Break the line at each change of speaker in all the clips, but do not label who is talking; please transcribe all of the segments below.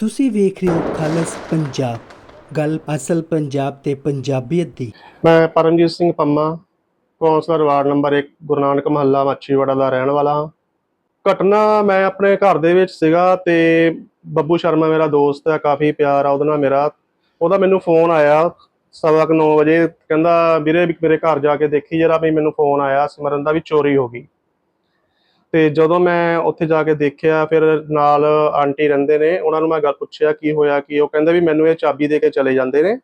ਤੁਸੀਂ ਵੇਖ ਰਹੇ ਹੋ ਖਾਲਸ ਪੰਜਾਬ। ਗੱਲ ਅਸਲ ਪੰਜਾਬ ਤੇ ਪੰਜਾਬੀਅਤ ਦੀ।
ਮੈਂ Paramjit Singh Pamma, councillor ward number 1 Guru Nanak Mohalla, Machhiwara ਦਾ ਰਹਿਣ ਵਾਲਾ ਹਾਂ। ਘਟਨਾ ਮੈਂ ਆਪਣੇ ਘਰ ਦੇ ਵਿੱਚ ਸੀਗਾ ਤੇ ਬੱਬੂ ਸ਼ਰਮਾ ਮੇਰਾ ਦੋਸਤ ਹੈ, ਕਾਫੀ ਪਿਆਰ ਆ ਉਹਦੇ ਨਾਲ ਮੇਰਾ। ਉਹਦਾ ਮੈਨੂੰ ਫੋਨ ਆਇਆ ਸਵਾ ਕੁ 9 ਵਜੇ, ਕਹਿੰਦਾ, ਵੀਰੇ, ਵੀ ਮੇਰੇ ਘਰ ਜਾ ਕੇ ਦੇਖੀ ਜਰਾ ਵੀ ਮੈਨੂੰ ਫੋਨ ਆਇਆ, ਸਿਮਰਨ ਦਾ ਵੀ ਚੋਰੀ ਹੋ ਗਈ। ਤੇ ਜਦੋਂ ਮੈਂ ਉੱਥੇ ਜਾ ਕੇ ਦੇਖਿਆ, ਫਿਰ ਨਾਲ ਆਂਟੀ ਰਹਿੰਦੇ ਨੇ, ਉਹਨਾਂ ਨੂੰ ਮੈਂ ਗੱਲ ਪੁੱਛਿਆ, ਕੀ ਹੋਇਆ, ਕੀ ਉਹ ਕਹਿੰਦੇ ਵੀ ਮੈਨੂੰ ਇਹ ਚਾਬੀ ਦੇ ਕੇ ਚਲੇ ਜਾਂਦੇ ਨੇ,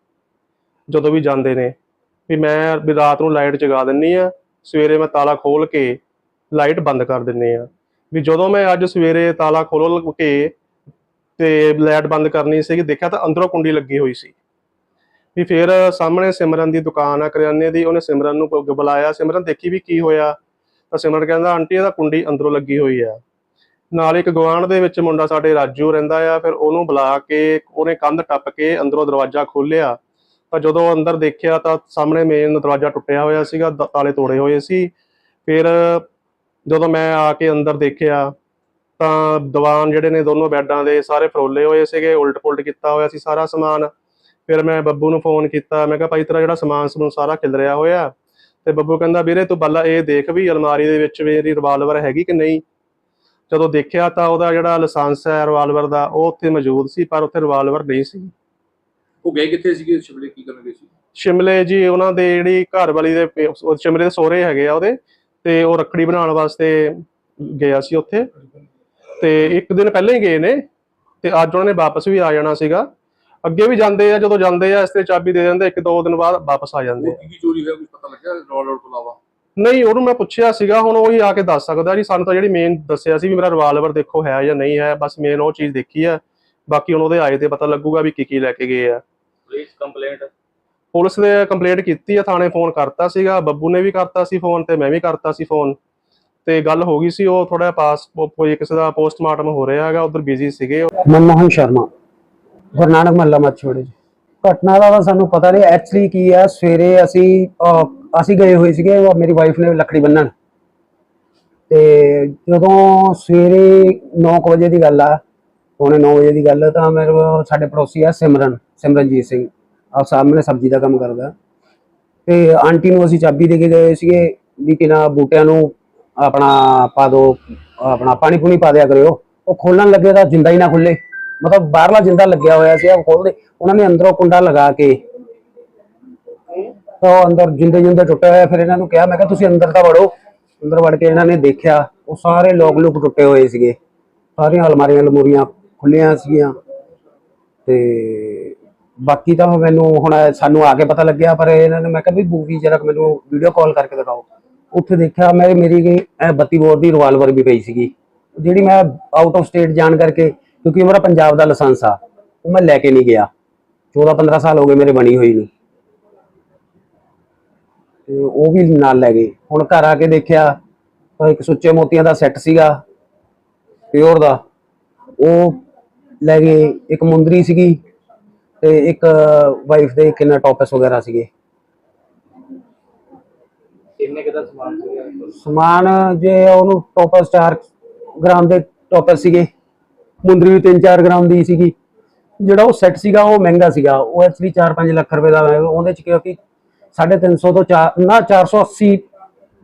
ਜਦੋਂ ਵੀ ਜਾਂਦੇ ਨੇ। ਵੀ ਮੈਂ ਵੀ ਰਾਤ ਨੂੰ ਲਾਈਟ ਜਗਾ ਦਿੰਨੀ ਆ, ਸਵੇਰੇ ਮੈਂ ਤਾਲਾ ਖੋਲ ਕੇ ਲਾਈਟ ਬੰਦ ਕਰ ਦਿੰਨੀ ਆ। ਵੀ ਜਦੋਂ ਮੈਂ ਅੱਜ ਸਵੇਰੇ ਤਾਲਾ ਖੋਲ ਕੇ ਤੇ ਲਾਈਟ ਬੰਦ ਕਰਨੀ ਸੀਗੀ, ਦੇਖਿਆ ਤਾਂ ਅੰਦਰੋਂ ਕੁੰਡੀ ਲੱਗੀ ਹੋਈ ਸੀ। ਵੀ ਫਿਰ ਸਾਹਮਣੇ ਸਿਮਰਨ ਦੀ ਦੁਕਾਨ ਆ, ਕਰਿਆਨੇ ਦੀ, ਉਹਨੇ ਸਿਮਰਨ ਨੂੰ ਬੁਲਾਇਆ, ਸਿਮਰਨ ਦੇਖੀ ਵੀ ਕੀ ਹੋਇਆ। ਤਾਂ ਸਿਮਰਨ ਕਹਿੰਦਾ, ਆਂਟੀ, ਇਹਦਾ ਕੁੰਡੀ ਅੰਦਰੋਂ ਲੱਗੀ ਹੋਈ ਆ। ਨਾਲ ਇੱਕ ਗਵਾਂਢ ਦੇ ਵਿੱਚ ਮੁੰਡਾ ਸਾਡੇ ਰਾਜੂ ਰਹਿੰਦਾ ਆ, ਫਿਰ ਉਹਨੂੰ ਬੁਲਾ ਕੇ ਉਹਨੇ ਕੰਧ ਟੱਪ ਕੇ ਅੰਦਰੋਂ ਦਰਵਾਜ਼ਾ ਖੋਲ੍ਹਿਆ। ਤਾਂ ਜਦੋਂ ਅੰਦਰ ਦੇਖਿਆ ਤਾਂ ਸਾਹਮਣੇ ਮੇਨ ਦਰਵਾਜ਼ਾ ਟੁੱਟਿਆ ਹੋਇਆ ਸੀਗਾ ਤਾਲੇ ਤੋੜੇ ਹੋਏ ਸੀ। ਫਿਰ ਜਦੋਂ ਮੈਂ ਆ ਕੇ ਅੰਦਰ ਦੇਖਿਆ ਤਾਂ ਦੀਵਾਨ ਜਿਹੜੇ ਨੇ ਦੋਨੋਂ ਬੈੱਡਾਂ ਦੇ ਸਾਰੇ ਫਰੋਲੇ ਹੋਏ ਸੀਗੇ ਉਲਟ ਪੁਲਟ ਕੀਤਾ ਹੋਇਆ ਸੀ ਸਾਰਾ ਸਮਾਨ। ਫਿਰ ਮੈਂ ਬੱਬੂ ਨੂੰ ਫੋਨ ਕੀਤਾ, ਮੈਂ ਕਿਹਾ, ਭਾਈ, ਤੇਰਾ ਜਿਹੜਾ ਸਮਾਨ ਸਮੂਨ ਸਾਰਾ ਖਿਲ ਰਿਹਾ ਹੋਇਆ ਤੇ ਬੱਬੂ ਕਹਿੰਦਾ ਵੀਰੇ ਤੂੰ ਬੱਲਾ ਇਹ ਦੇਖ ਵੀ ਅਲਮਾਰੀ ਦੇ ਵਿੱਚ ਮੇਰੀ ਰਿਵਾਲਵਰ ਹੈਗੀ ਕਿ ਨਹੀਂ? ਜਦੋਂ ਦੇਖਿਆ ਤਾਂ ਉਹਦਾ ਜਿਹੜਾ ਲਾਇਸੈਂਸ ਹੈ ਰਿਵਾਲਵਰ ਦਾ ਉਹ ਉੱਥੇ ਮੌਜੂਦ ਸੀ ਪਰ ਉੱਥੇ ਰਿਵਾਲਵਰ ਨਹੀਂ ਸੀ।
ਉਹ ਗਏ ਕਿੱਥੇ ਸੀਗੇ? ਸ਼ਿਮਲੇ ਕੀ ਕਰਨ ਗਏ ਸੀ?
ਸ਼ਿਮਲੇ ਜੀ ਉਹਨਾਂ ਦੇ ਜਿਹੜੀ ਘਰ ਵਾਲੀ ਦੇ ਸ਼ਿਮਲੇ ਦੇ ਸਹੁਰੇ ਹੈਗੇ ਆ ਉਹਦੇ ਤੇ ਉਹ ਰੱਖੜੀ ਬਣਾਉਣ ਵਾਸਤੇ ਗਿਆ ਸੀ ਉੱਥੇ। ਤੇ ਇੱਕ ਦਿਨ ਪਹਿਲਾਂ ਹੀ ਗਏ ਨੇ ਤੇ ਅੱਜ ਉਹਨਾਂ ਨੇ ਵਾਪਸ ਵੀ ਆ ਜਾਣਾ ਸੀਗਾ। ਅੱਗੇ ਵੀ ਜਾਂਦੇ ਆ ਜਦੋਂ ਜਾਂਦੇ ਆ ਇਸ ਤੇ ਚਾਬੀ ਦੇ ਦਿੰਦੇ ਇੱਕ ਦੋ ਦਿਨ ਬਾਅਦ ਵਾਪਸ ਆ ਜਾਂਦੇ ਆ।
ਕੀ ਕੀ ਚੋਰੀ ਹੋਇਆ ਕੁਝ ਪਤਾ ਲੱਗਿਆ ਰੋਲ ਤੋਂ ਇਲਾਵਾ?
ਨਹੀਂ ਉਹਨੂੰ ਮੈਂ ਪੁੱਛਿਆ ਸੀਗਾ ਹੁਣ ਉਹ ਹੀ ਆ ਕੇ ਦੱਸ ਸਕਦਾ ਜੀ ਸਾਨੂੰ ਤਾਂ ਜਿਹੜੀ ਮੇਨ ਦੱਸਿਆ ਸੀ ਵੀ ਮੇਰਾ ਰਿਵਾਲਵਰ ਦੇਖੋ ਹੈ ਜਾਂ ਨਹੀਂ ਹੈ ਬਸ ਮੇਨ ਉਹ ਚੀਜ਼ ਦੇਖੀ ਆ ਬਾਕੀ ਹੁਣ ਉਹਦੇ ਆਏ ਤੇ ਪਤਾ ਲੱਗੂਗਾ ਵੀ ਕੀ ਕੀ ਲੈ ਕੇ ਗਏ ਆ।
ਪੁਲਿਸ ਕੰਪਲੇਂਟ
ਪੁਲਿਸ ਨੇ ਕੰਪਲੇਂਟ ਕੀਤੀ ਆ ਥਾਣੇ ਫੋਨ ਕਰਤਾ ਸੀਗਾ ਬੱਬੂ ਨੇ ਵੀ ਕਰਤਾ ਸੀ ਫੋਨ ਤੇ ਮੈਂ ਵੀ ਕਰਤਾ ਸੀ ਫੋਨ ਤੇ ਗੱਲ ਹੋ ਗਈ ਸੀ ਉਹ ਥੋੜਾ ਪਾਸ ਕੋਈ ਕਿਸੇ ਦਾ ਪੋਸਟਮਾਰਟਮ ਹੋ ਰਿਹਾ ਹੈਗਾ ਉਧਰ ਬਿਜ਼ੀ ਸੀਗੇ
ਮਨਮੋਹਨ ਸ਼ਰਮਾ। ਗੁਰੂ ਨਾਨਕ ਮਹੱਲਾ ਮੱਛੋੜੇ ਜੀ। ਘਟਨਾ ਦਾ ਤਾਂ ਸਾਨੂੰ ਪਤਾ ਨਹੀਂ ਐਕਚੁਅਲੀ ਕੀ ਹੈ ਸਵੇਰੇ ਅਸੀਂ ਅਹ, ਅਸੀਂ ਗਏ ਹੋਏ ਸੀਗੇ ਉਹ ਮੇਰੀ ਵਾਈਫ ਨੇ ਲੱਕੜੀ ਬੰਨਣ। ਤੇ ਜਦੋਂ ਸਵੇਰੇ 9 ਵਜੇ ਦੀ ਗੱਲ ਆ ਪੌਣੇ 9 ਵਜੇ ਦੀ ਗੱਲ ਆ, ਤਾਂ ਮੇਰੇ ਕੋਲ ਸਾਡੇ ਪੜੋਸੀ ਆ ਸਿਮਰਨ ਸਿਮਰਨਜੀਤ ਸਿੰਘ। ਆ ਸਾਹਮਣੇ ਸਬਜ਼ੀ ਦਾ ਕੰਮ ਕਰਦਾ। ਤੇ ਆਂਟੀ ਨੂੰ ਅਸੀਂ ਚਾਬੀ ਦੇ ਕੇ ਗਏ ਸੀਗੇ ਵੀ ਕਿ ਨਾ ਬੂਟਿਆਂ ਨੂੰ ਆਪਣਾ ਪਾ ਦੋ ਆਪਣਾ ਪਾਣੀ ਪੂਣੀ ਪਾ ਦਿਆ ਕਰਿਓ। ਉਹ ਖੋਲਣ ਲੱਗੇ ਤਾਂ ਜਿੰਦਾ ਹੀ ਨਾ ਖੁੱਲੇ ਮਤਲਬ ਬਾਹਰਲਾ ਜਿੰਦਾ ਲੱਗਿਆ ਹੋਇਆ ਸੀ, ਉਹ ਖੋਲਦੇ ਉਹਨਾਂ ਨੇ ਅੰਦਰੋਂ ਕੁੰਡਾ ਲਗਾ ਕੇ ਤਾਂ ਉਹ ਅੰਦਰ ਜਿੰਦੇ ਜਿੰਦੇ ਟੁੱਟੇ ਹੋਏ ਫਿਰ ਇਹਨਾਂ ਨੂੰ ਕਿਹਾ, ਮੈਂ ਕਿਹਾ, ਤੁਸੀਂ ਅੰਦਰ ਤਾਂ ਵੜੋ। ਅੰਦਰ ਵੜ ਕੇ ਇਹਨਾਂ ਨੇ ਦੇਖਿਆ, ਉਹ ਸਾਰੇ ਲੋਕ ਲੁਕ ਟੁੱਟੇ ਹੋਏ ਸੀਗੇ। ਸਾਰੀਆਂ ਅਲਮਾਰੀਆਂ ਲਮੂਰੀਆਂ ਖੁੱਲੀਆਂ ਸੀਗੀਆਂ। ਤੇ ਬਾਕੀ ਤਾਂ ਮੈਨੂੰ ਹੁਣ ਸਾਨੂੰ ਆ ਕੇ ਪਤਾ ਲੱਗਿਆ, ਪਰ ਇਹਨਾਂ ਨੇ ਮੈਂ ਕਿਹਾ ਵੀ ਬੂਵੀ ਜਰਾ ਮੈਨੂੰ ਵੀਡੀਓ ਕਾਲ ਕਰਕੇ ਦਿਖਾਓ। ਉੱਥੇ ਦੇਖਿਆ ਮੈਂ, ਮੇਰੀ ਗਈ ਇਹ 32 ਬੋਰ ਦੀ ਰਿਵਾਲਵਰ ਵੀ ਪਈ ਸੀਗੀ। ਜਿਹੜੀ ਮੈਂ ਆਊਟ ਆਫ ਸਟੇਟ ਜਾਣ ਕਰਕੇ ਕਿਉਂਕਿ ਮੇਰਾ ਪੰਜਾਬ ਦਾ ਲਾਇਸੈਂਸ ਆ ਉਹ ਮੈਂ ਲੈ ਕੇ ਨਹੀਂ ਗਿਆ। 14 15 ਸਾਲ ਹੋ ਗਏ ਮੇਰੇ ਬਣੀ ਹੋਈ ਨੂੰ। ਤੇ ਉਹ ਵੀ ਨਾਲ ਲੈ ਗਏ। ਹੁਣ ਘਰ ਆ ਕੇ ਦੇਖਿਆ ਤਾਂ ਇੱਕ ਸੁੱਚੇ ਮੋਤੀਆਂ ਦਾ ਸੈੱਟ ਸੀਗਾ ਪਿਓਰ ਦਾ। ਉਹ ਲੈ ਗਏ ਇੱਕ ਮੁੰਦਰੀ ਸੀਗੀ ਤੇ ਇੱਕ ਵਾਈਫ ਦੇ ਕਿੰਨਾ ਟੌਪਸ ਵਗੈਰਾ ਸੀਗੇ।
ਕਿੰਨੇ ਕਿਦਾ ਸਮਾਨ ਸੀਗਾ?
ਸਮਾਨ ਜੇ ਉਹਨੂੰ ਟੌਪਸ 4 ਗ੍ਰਾਮ ਦੇ ਟੌਪਸ ਸੀਗੇ। ਮੁੰਦਰੀ ਵੀ 3-4 ਗ੍ਰਾਮ ਦੀ ਸੀਗੀ। ਜਿਹੜਾ ਉਹ ਸੈੱਟ ਸੀਗਾ, ਉਹ ਮਹਿੰਗਾ ਸੀਗਾ। ਉਹ ਐਕਚੁਅਲੀ 4-5 ਲੱਖ ਰੁਪਏ ਦਾ ਹੈ। ਉਹਦੇ ਚ ਕਿਉਂਕਿ 350 ਤੋਂ 4 ਨਾ 480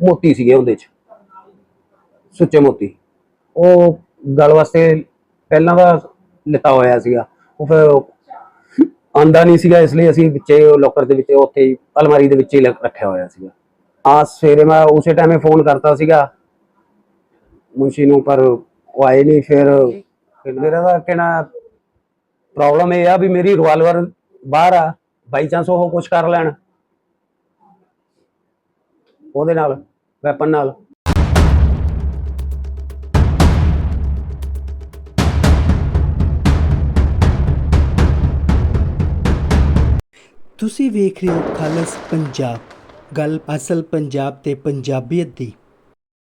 ਮੋਤੀ ਸੀਗੇ ਉਹਦੇ ਚ। ਸੁੱਚੇ ਮੋਤੀ। ਉਹ ਗਲ ਵਾਸਤੇ ਪਹਿਲਾਂ ਦਾ ਲਿੱਤਾ ਹੋਇਆ ਸੀਗਾ। ਉਹ ਫਿਰ ਆਂਦਾ ਨਹੀਂ ਸੀਗਾ, ਇਸ ਲਈ ਅਸੀਂ ਵਿੱਚੇ ਲੋਕਰ ਦੇ ਵਿੱਚ ਉੱਥੇ ਹੀ ਅਲਮਾਰੀ ਦੇ ਵਿੱਚ ਹੀ ਰੱਖਿਆ ਹੋਇਆ ਸੀਗਾ। ਆ ਸਵੇਰੇ ਮੈਂ ਉਸੇ ਟਾਈਮੇ ਫੋਨ ਕਰਤਾ ਸੀਗਾ। ਮੁੰਸ਼ੀ ਨੂੰ, ਪਰ ਉਹ ਆਏ ਨਹੀਂ, ਫਿਰ ਮੇਰਾ ਦਾ ਕਹਿਣਾ ਪ੍ਰੋਬਲਮ ਇਹ ਆ ਵੀ ਮੇਰੀ ਰਿਵਾਲਵਰ ਬਾਹਰ ਆ ਬਾਈ ਚਾਂਸ ਉਹ ਕੁਝ ਕਰ ਲੈਣ। ਉਹਦੇ ਨਾਲ ਵੈਪਨ ਨਾਲ।
ਤੁਸੀਂ ਵੇਖ ਰਹੇ ਹੋ ਖਾਲਸ ਪੰਜਾਬ। ਗੱਲ ਅਸਲ ਪੰਜਾਬ ਤੇ ਪੰਜਾਬੀਅਤ ਦੀ।